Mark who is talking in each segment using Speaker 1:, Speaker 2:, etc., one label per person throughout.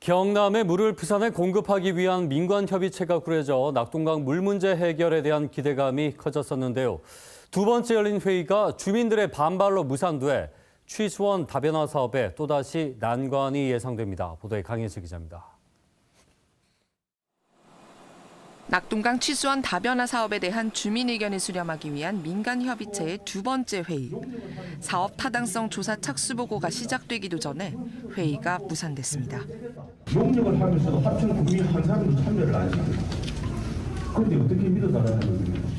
Speaker 1: 경남에 물을 부산에 공급하기 위한 민관 협의체가 꾸려져 낙동강 물 문제 해결에 대한 기대감이 커졌었는데요. 두 번째 열린 회의가 주민들의 반발로 무산돼 취수원 다변화 사업에 또다시 난관이 예상됩니다. 보도에 강인수 기자입니다.
Speaker 2: 낙동강 취수원 다변화 사업에 대한 주민 의견을 수렴하기 위한 민간 협의체의 두 번째 회의. 사업 타당성 조사 착수 보고가 시작되기도 전에 회의가 무산됐습니다.
Speaker 3: 용역을 하면서도 하천 구민 한 사람도 참여를 안 시켜요. 그런데 어떻게 믿어달라는 거예요?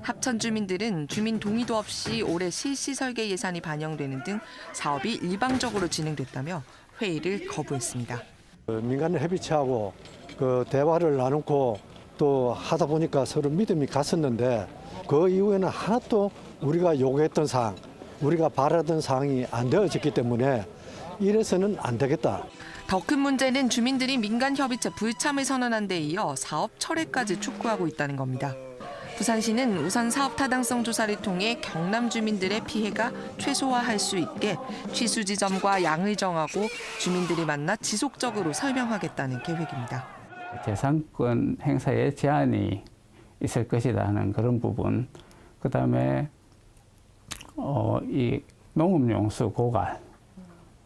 Speaker 2: 합천 주민들은 주민 동의도 없이 올해 실시 설계 예산이 반영되는 등 사업이 일방적으로 진행됐다며 회의를 거부했습니다.
Speaker 4: 그 민간 협의체하고 그 대화를 나누고 또 하다 보니까 서로 믿음이 갔었는데 그 이후에는 하나도 우리가 요구했던 사항, 우리가 바라던 사항이 안 되어졌기 때문에 이래서는 안 되겠다.
Speaker 2: 더 큰 문제는 주민들이 민간 협의체 불참을 선언한 데 이어 사업 철회까지 촉구하고 있다는 겁니다. 부산시는 우선 사업 타당성 조사를 통해 경남 주민들의 피해가 최소화할 수 있게 취수 지점과 양을 정하고 주민들이 만나 지속적으로 설명하겠다는 계획입니다.
Speaker 5: 재산권 행사에 제한이 있을 것이다 하는 그런 부분, 그 다음에 어, 이 농업용수 고갈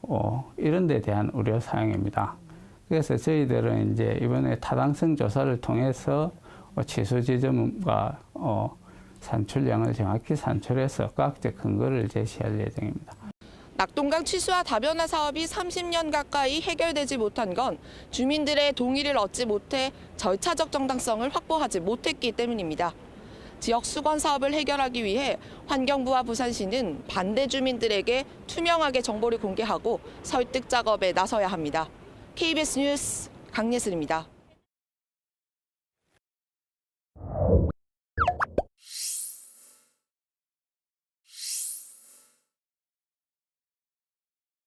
Speaker 5: 어, 이런 데 대한 우려 사항입니다. 그래서 저희들은 이제 이번에 타당성 조사를 통해서 어, 취수 지점과 어, 산출량을 정확히 산출해서 과학적 근거를 제시할 예정입니다.
Speaker 2: 낙동강 취수와 다변화 사업이 30년 가까이 해결되지 못한 건 주민들의 동의를 얻지 못해 절차적 정당성을 확보하지 못했기 때문입니다. 지역 수건 사업을 해결하기 위해 환경부와 부산시는 반대 주민들에게 투명하게 정보를 공개하고 설득 작업에 나서야 합니다. KBS 뉴스 강예슬입니다.